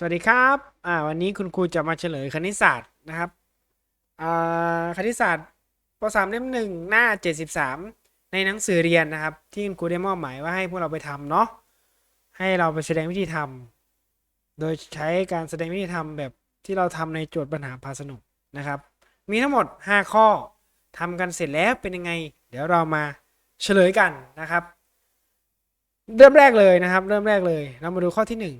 สวัสดีครับ อ่า วันนี้คุณครูจะมาเฉลยคณิตศาสตร์นะครับ อ่า คณิตศาสตร์ป .3 เล่มหนึ่งหน้า 73 ในหนังสือเรียนนะครับ ที่คุณครูได้มอบหมายว่าให้พวกเราไปทำเนาะ ให้เราไปแสดงวิธีทำ โดยใช้การแสดงวิธีทำแบบที่เราทำในโจทย์ปัญหาพาสนุกนะครับ มีทั้งหมด 5 ข้อ ทำกันเสร็จแล้วเป็นยังไง เดี๋ยวเรามาเฉลยกันนะครับ เริ่มแรกเลยนะครับ เริ่มแรกเลย เรามาดูข้อที่หนึ่ง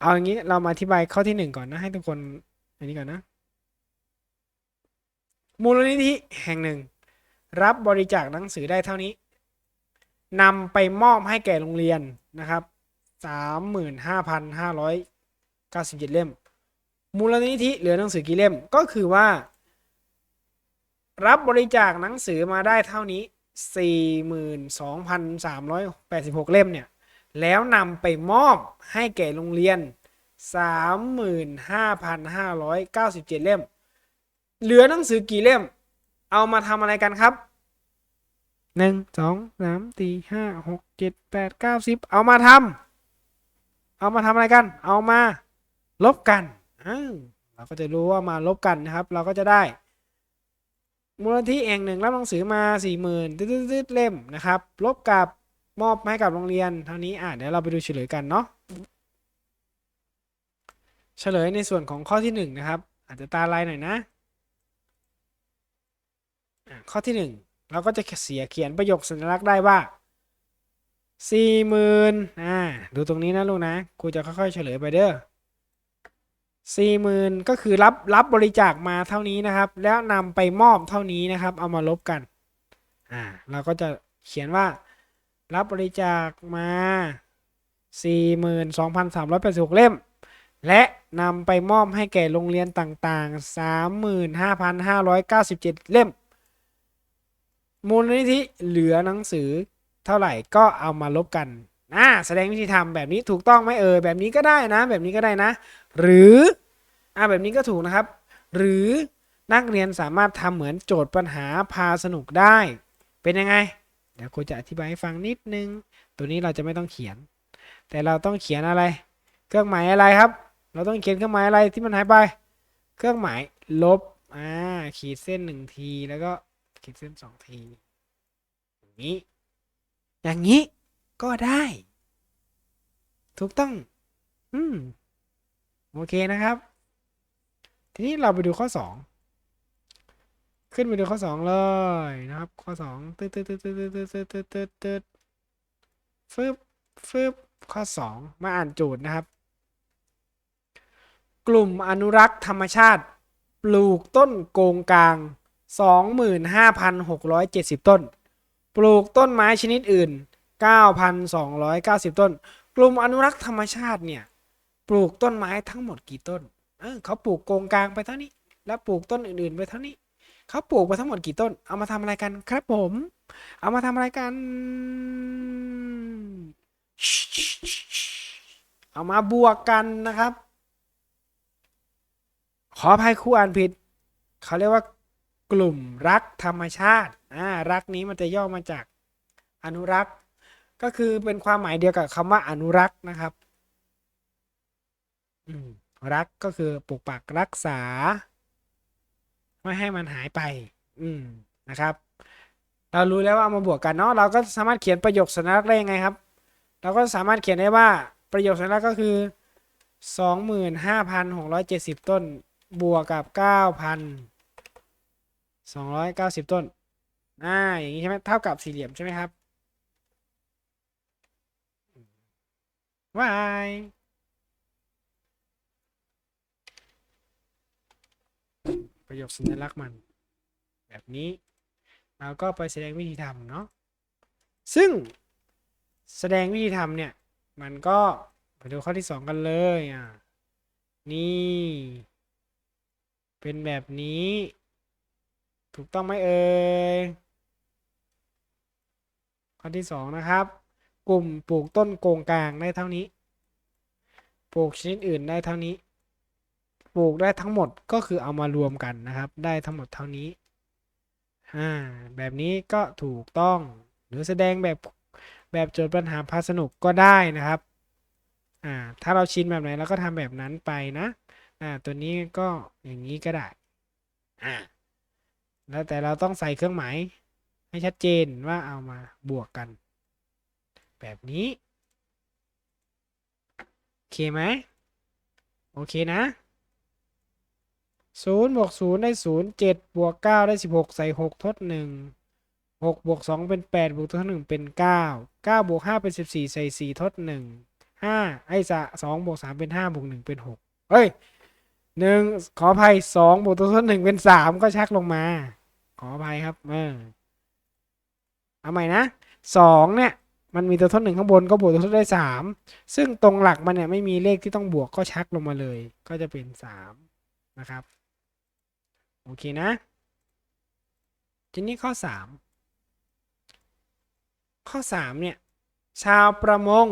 เอาอย่างนี้เรามาอธิบายข้อที่หนึ่งก่อนนะให้ทุกคนอันนี้ก่อนนะ มูลนิธิแห่งหนึ่ง รับบริจาคหนังสือได้เท่านี้นำไปมอบให้แก่โรงเรียนนะครับสามหมื่นห้าพันห้าร้อยเก้าสิบเจ็ดเล่ม มูลนิธิเหลือหนังสือกี่เล่มก็คือว่า รับบริจาคหนังสือมาได้เท่านี้สี่หมื่นสองพันสามร้อยแปดสิบหกเล่มเนี่ย แล้วนำไปมอบให้แก่โรงเรียน 35,597 เล่ม เหลือหนังสือกี่เล่ม เอามาทำอะไรกันครับ 1 2 3 4 5 6 7 8 9 10 เอามาทำเอามาทำอะไรกัน เอามาลบกันเราก็จะรู้ว่ามาลบกันนะครับ เราก็จะได้มูลนิธิแห่งหนึ่งรับหนังสือมา 40,000ตืดๆเล่มนะครับ ลบกับ มอบให้กับโรงเรียนเท่านี้อะเดี๋ยวเราไปดูเฉลยกันเนาะเฉลยในส่วนของข้อที่หนึ่งนะครับ อาจจะตาลายหน่อยนะอะข้อที่หนึ่งเราก็จะเสียเขียนประโยคสัญลักษณ์ได้ว่าสี่หมื่นอ่าดูตรงนี้นะลูกนะครูจะค่อยๆเฉลยไปเด้อสี่หมื่นก็คือรับรับบริจาคมาเท่านี้นะครับ แล้วนำไปมอบเท่านี้นะครับ เอามาลบกัน อ่า เราก็จะเขียนว่า รับบริจาคมา 42,386 เล่ม และนำไปมอบให้แก่โรงเรียนต่างๆ 35,597 เล่ม มูลนิธิเหลือหนังสือเท่าไหร่ก็เอามาลบกันอ่าแสดงวิธีทำแบบนี้ถูกต้องไหมเอ่ยแบบนี้ก็ได้นะ แบบนี้ก็ได้นะ หรืออ่าแบบนี้ก็ถูกนะครับ หรือนักเรียนสามารถทำเหมือนโจทย์ปัญหาพาสนุกได้ เป็นยังไง เดี๋ยวครูจะอธิบายให้ฟังนิดนึง ตัวนี้เราจะไม่ต้องเขียน แต่เราต้องเขียนอะไร เครื่องหมายอะไรครับ เราต้องเขียนเครื่องหมายอะไรที่มันหายไป เครื่องหมายลบ อ่า ขีดเส้นหนึ่งที แล้วก็ขีดเส้นสองที อย่างนี้ อย่างนี้ก็ได้ ถูกต้อง อืม โอเคนะครับ ทีนี้เราไปดูข้อสอง ขึ้นไปดูข้อสองเลยนะครับ ข้อสองตึ๊ดตึ๊ดตึ๊ดตึ๊ดตึ๊ดตึ๊ดตึ๊ดตึ๊ดตึ๊ดฟึบฟึบข้อสองมาอ่านโจทย์นะครับ กลุ่มอนุรักษ์ธรรมชาติ ปลูกต้นโกงกลาง 25,670 ต้น ปลูกต้นไม้ชนิดอื่น 9,290 ต้น กลุ่มอนุรักษ์ธรรมชาติเนี่ยปลูกต้นไม้ทั้งหมดกี่ต้น เออเขาปลูกโกงกลางไปเท่านี้ แล้วปลูกต้นอื่นๆไปเท่านี้ เขาปลูกไปทั้งหมดกี่ต้น เอามาทำอะไรกันครับผม เอามาทำอะไรกัน เอามาบวกกันนะครับ ขออภัยครูอ่านผิด เขาเรียกว่ากลุ่มรักธรรมชาติ อ่า รักนี้มันจะย่อมาจากอนุรักษ์ ก็คือเป็นความหมายเดียวกับคำว่าอนุรักษ์นะครับอืมรักก็คือปกปักรักษา ไม่ให้มันหายไป อืมนะครับ เรารู้แล้วว่าเอามาบวกกันเนาะเราก็สามารถเขียนประโยคสัญลักษณ์ได้ยังไงครับ เราก็สามารถเขียนได้ว่าประโยคสัญลักษณ์ก็คือ 25,670 ต้น บวกกับ 9,290 ต้นอ่าอย่างนี้ใช่ไหมเท่ากับสี่เหลี่ยมใช่ไหมครับ y ประโยคสัญลักษณ์มัน แบบนี้เราก็ไปแสดงวิธีทำเนาะซึ่งแสดงวิธีทำเนี่ย มันก็ไปดูข้อที่สองกันเลยอะนี่ เป็นแบบนี้ ถูกต้องไหมเอ่ยข้อที่สองนะครับ กลุ่มปลูกต้นโกงกลางได้เท่านี้ ปลูกชนิดอื่นได้เท่านี้ ลูกได้ทั้งหมดก็คือเอามารวมกันนะครับ ได้ทั้งหมดเท่านี้อ่าแบบนี้ก็ถูกต้องหรือแสดงแบบแบบโจทย์ปัญหาพาสนุกก็ได้นะครับอ่าถ้าเราชินแบบไหนเราก็ทำแบบนั้นไปนะอ่าตัวนี้ก็อย่างนี้ก็ได้อ่าแล้วแต่เราต้องใส่เครื่องหมายให้ชัดเจนว่าเอามาบวกกัน แบบนี้ โอเคไหมโอเคนะ ศูนย์บวกศูนย์ได้ศูนย์เจ็ดบวกเก้าได้สิบหกใส่หกทดหนึ่งหกบวกสองเป็นแปดบวกทดหนึ่งเป็นเก้าเก้าบวกห้าเป็นสิบสี่ใส่สี่ทดหนึ่งห้าไอ้สะสองบวกสามเป็นห้าบวกหนึ่งเป็นหกเอ้ยหนึ่งขออภัยสองบวกตัวทดหนึ่งเป็นสามก็ชักลงมา ขออภัยครับเออเอาใหม่นะสองเนี่ยมันมีตัวทดหนึ่งข้างบนก็บวกตัวทดได้สามซึ่งตรงหลักมันเนี่ยไม่มีเลขที่ต้องบวกก็ชักลงมาเลย ก็จะเป็นสามนะครับ โอเคนะทีนี้ข้อสามข้อสามเนี่ย ชาวประมง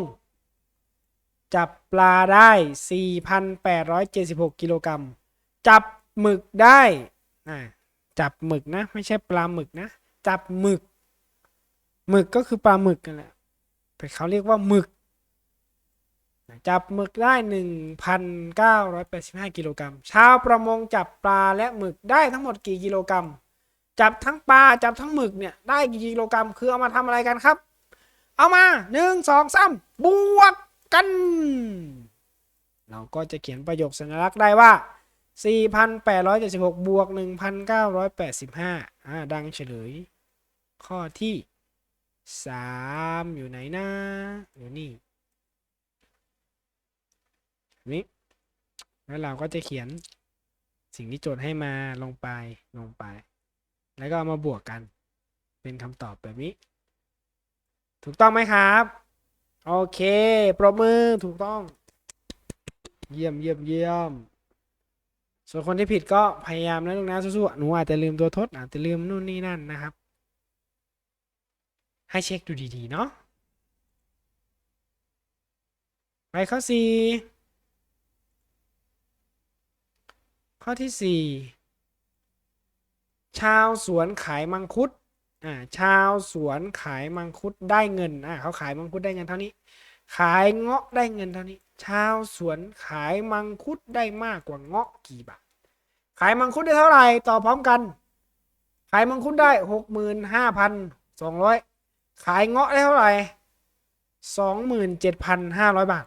จับปลาได้ 4,876 กิโลกรัม จับหมึกได้จับหมึกนะ ไม่ใช่ปลาหมึกนะ จับหมึก หมึกก็คือปลาหมึกกันแหละแต่เขาเรียกว่าหมึก จับหมึกได้ 1,985 กิโลกรัม ชาวประมงจับปลาและหมึกได้ทั้งหมดกี่กิโลกรัม จับทั้งปลาจับทั้งหมึกเนี่ยได้กี่กิโลกรัม คือเอามาทำอะไรกันครับ เอามาหนึ่งสองสามบวกกัน เราก็จะเขียนประโยคสัญลักษณ์ได้ว่า 4,876 บวก 1,985อ่าดังเฉลย ข้อที่ 3 อยู่ไหนนะอยู่นี่ นี้ แล้วเราก็จะเขียนสิ่งที่โจทย์ให้มาลงไปลงไป แล้วก็เอามาบวกกัน เป็นคำตอบแบบนี้ ถูกต้องไหมครับ โอเคปรบมือถูกต้อง เยี่ยมเยี่ยมเยี่ยมส่วนคนที่ผิดก็พยายามนะลูกนะสู้ๆหนูอาจจะลืมตัวทดอาจจะลืมนู่นนี่นั่นนะครับ ให้เช็คดูดีๆเนาะไปข้อสี่ ข้อที่สี่ชาวสวนขายมังคุดอ่าชาวสวนขายมังคุดได้เงินอ่าเขาขายมังคุดได้เงินเท่านี้ ขายเงาะได้เงินเท่านี้ ชาวสวนขายมังคุดได้มากกว่าเงาะกี่บาทขายมังคุดได้เท่าไหร่ตอบพร้อมกัน ขายมังคุดได้หกหมื่นห้าพันสองร้อยขายเงาะได้เท่าไหร่สองหมื่นเจ็ดพันห้าร้อยบาท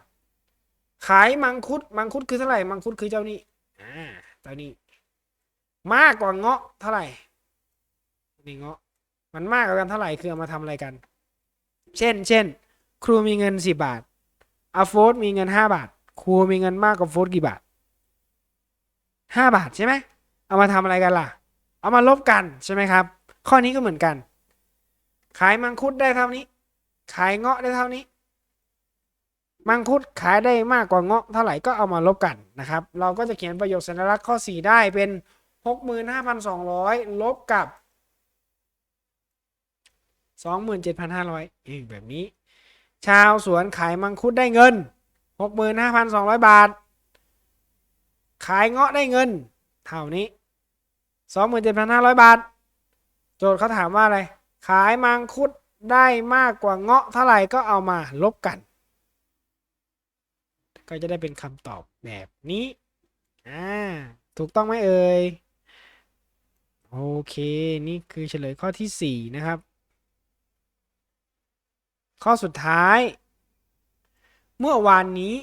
ขายมังคุดมังคุดคือเท่าไหร่มังคุดคือเจ้านี้ อ่าเจ้านี้ มากกว่าเงาะเท่าไหร่นี่เงาะมันมากกว่ากันเท่าไหร่คือเอามาทำอะไรกัน เช่น เช่น ครูมีเงินสิบาทอาโฟสมีเงินห้าบาท ครูมีเงินมากกว่าโฟสกี่บาทห้าบาทใช่ไหมเอามาทำอะไรกันล่ะ เอามาลบกันใช่ไหมครับ ข้อนี้ก็เหมือนกัน ขายมังคุดได้เท่านี้ ขายเงาะได้เท่านี้ มังคุดขายได้มากกว่าเงาะเท่าไหร่ก็เอามาลบกันนะครับ เราก็จะเขียนประโยคสัญลักษณ์ข้อ 4 ได้เป็น 65,200 ลบกับ 27,500เองแบบนี้ ชาวสวนขายมังคุดได้เงิน 65,200 บาท ขายเงาะได้เงิน เท่านี้ 27,500 บาท โจทย์เขาถามว่าอะไร ขายมังคุดได้มากกว่าเงาะเท่าไหร่ก็เอามาลบกัน ก็จะได้เป็นคำตอบแบบนี้ อ่า ถูกต้องไหมเอ่ย โอเค นี่คือเฉลยข้อที่ 4 นะครับ ข้อสุดท้าย เมื่อวานนี้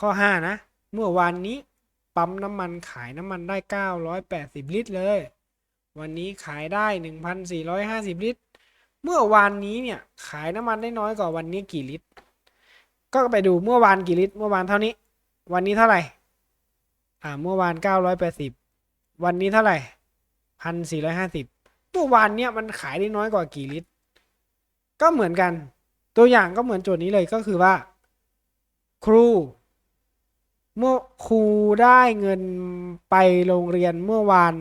ข้อ 5 นะ เมื่อวานนี้ ปั๊มน้ำมันขายน้ำมันได้ 980 ลิตรเลย วันนี้ขายได้ 1,450 ลิตร เมื่อวานนี้เนี่ย ขายน้ำมันได้น้อยกว่าวันนี้กี่ลิตร ก็ไปดูเมื่อวานกี่ลิตร เมื่อวานเท่านี้ วันนี้เท่าไหร่ อ่า เมื่อวาน980วันนี้เท่าไหร่1,450เมื่อวานเนี่ยมันขายได้น้อยกว่ากี่ลิตร ก็เหมือนกัน ตัวอย่างก็เหมือนโจทย์นี้เลยก็คือว่า ครู เมื่อครูได้เงินไปโรงเรียนเมื่อวาน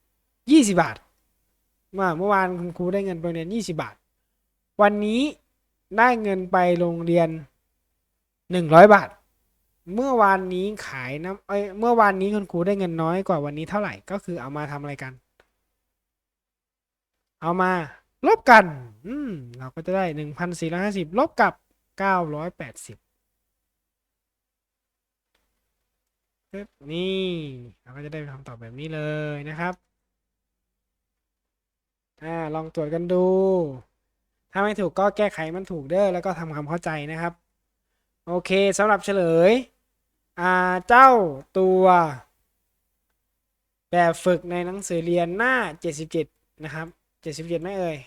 20บาทเมื่อเมื่อวานคุณครูได้เงินไปโรงเรียน20บาท วันนี้ได้เงินไปโรงเรียน 100บาท เมื่อวานนี้ขายน้ำเอ้ยเมื่อวานนี้คุณครูได้เงินน้อยกว่าวันนี้เท่าไหร่ก็คือเอามาทำอะไรกัน เอามา ลบกัน อืมเราก็จะได้1,450ลบกับ980ปึ๊บนี่เราก็จะได้คำตอบแบบนี้เลยนะครับอ่าลองตรวจกันดู ถ้าไม่ถูกก็แก้ไขมันถูกเด้อแล้วก็ทำความเข้าใจนะครับ โอเคสำหรับเฉลยอ่าเจ้าตัวแบบฝึกในหนังสือเรียนหน้า 77 นะครับ 77 ไม่เอ่ย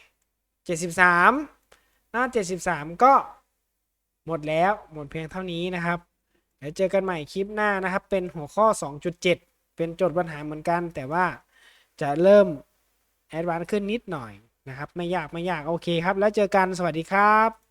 73 หน้า 73 ก็หมดแล้วหมดเพียงเท่านี้นะครับ เดี๋ยวเจอกันใหม่คลิปหน้านะครับ เป็นหัวข้อ 2.7 เป็นโจทย์ปัญหาเหมือนกัน แต่ว่าจะเริ่มแอดวานซ์ขึ้นนิดหน่อยนะครับ ไม่ยากไม่ยากโอเคครับ แล้วเจอกันสวัสดีครับ